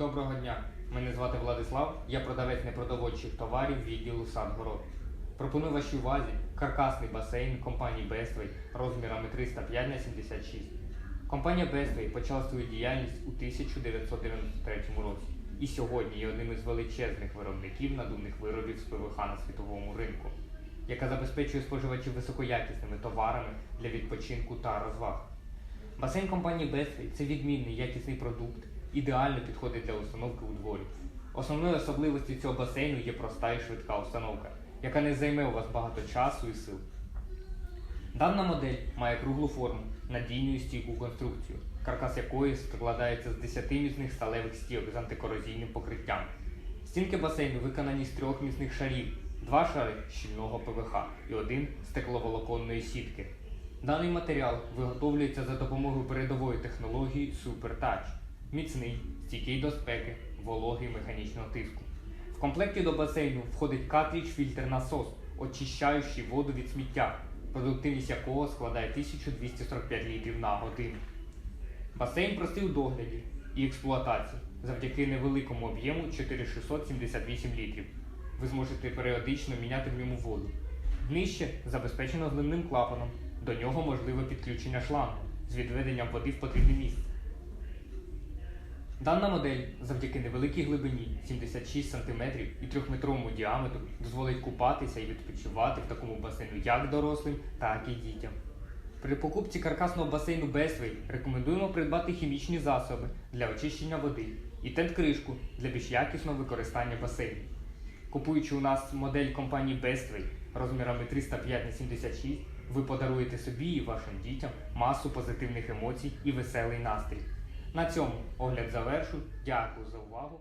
Доброго дня. Мене звати Владислав, я продавець непродовольчих товарів відділу Садгород. Пропоную вашій увазі каркасний басейн компанії Bestway розмірами 305 на 76. Компанія Bestway почала свою діяльність у 1993 році і сьогодні є одним із величезних виробників надувних виробів з ПВХ на світовому ринку, яка забезпечує споживачів високоякісними товарами для відпочинку та розваг. Басейн компанії Bestway – це відмінний якісний продукт, ідеально підходить для установки у дворі. Основною особливістю цього басейну є проста і швидка установка, яка не займе у вас багато часу і сил. Дана модель має круглу форму, надійну і стійку конструкцію, каркас якої складається з 10 міцних сталевих стійок з антикорозійним покриттям. Стінки басейну виконані з трьох міцних шарів, два шари щільного ПВХ і один стекловолоконної сітки. Даний матеріал виготовлюється за допомогою передової технології SuperTouch. Міцний, стійкий до спеки, вологий механічного тиску. В комплекті до басейну входить картридж фільтр насос, очищаючий воду від сміття, продуктивність якого складає 1245 літрів на годину. Басейн простий у догляді і експлуатації завдяки невеликому об'єму 4678 літрів. Ви зможете періодично міняти в ньому воду. Нижче забезпечено зливним клапаном. До нього можливе підключення шлангу з відведенням води в потрібне місце. Дана модель завдяки невеликій глибині 76 см і 3-метровому діаметру дозволить купатися і відпочивати в такому басейну як дорослим, так і дітям. При покупці каркасного басейну Bestway рекомендуємо придбати хімічні засоби для очищення води і тент-кришку для більш якісного використання басейну. Купуючи у нас модель компанії Bestway розмірами 305 на 76, ви подаруєте собі і вашим дітям масу позитивних емоцій і веселий настрій. На цьому огляд завершу. Дякую за увагу.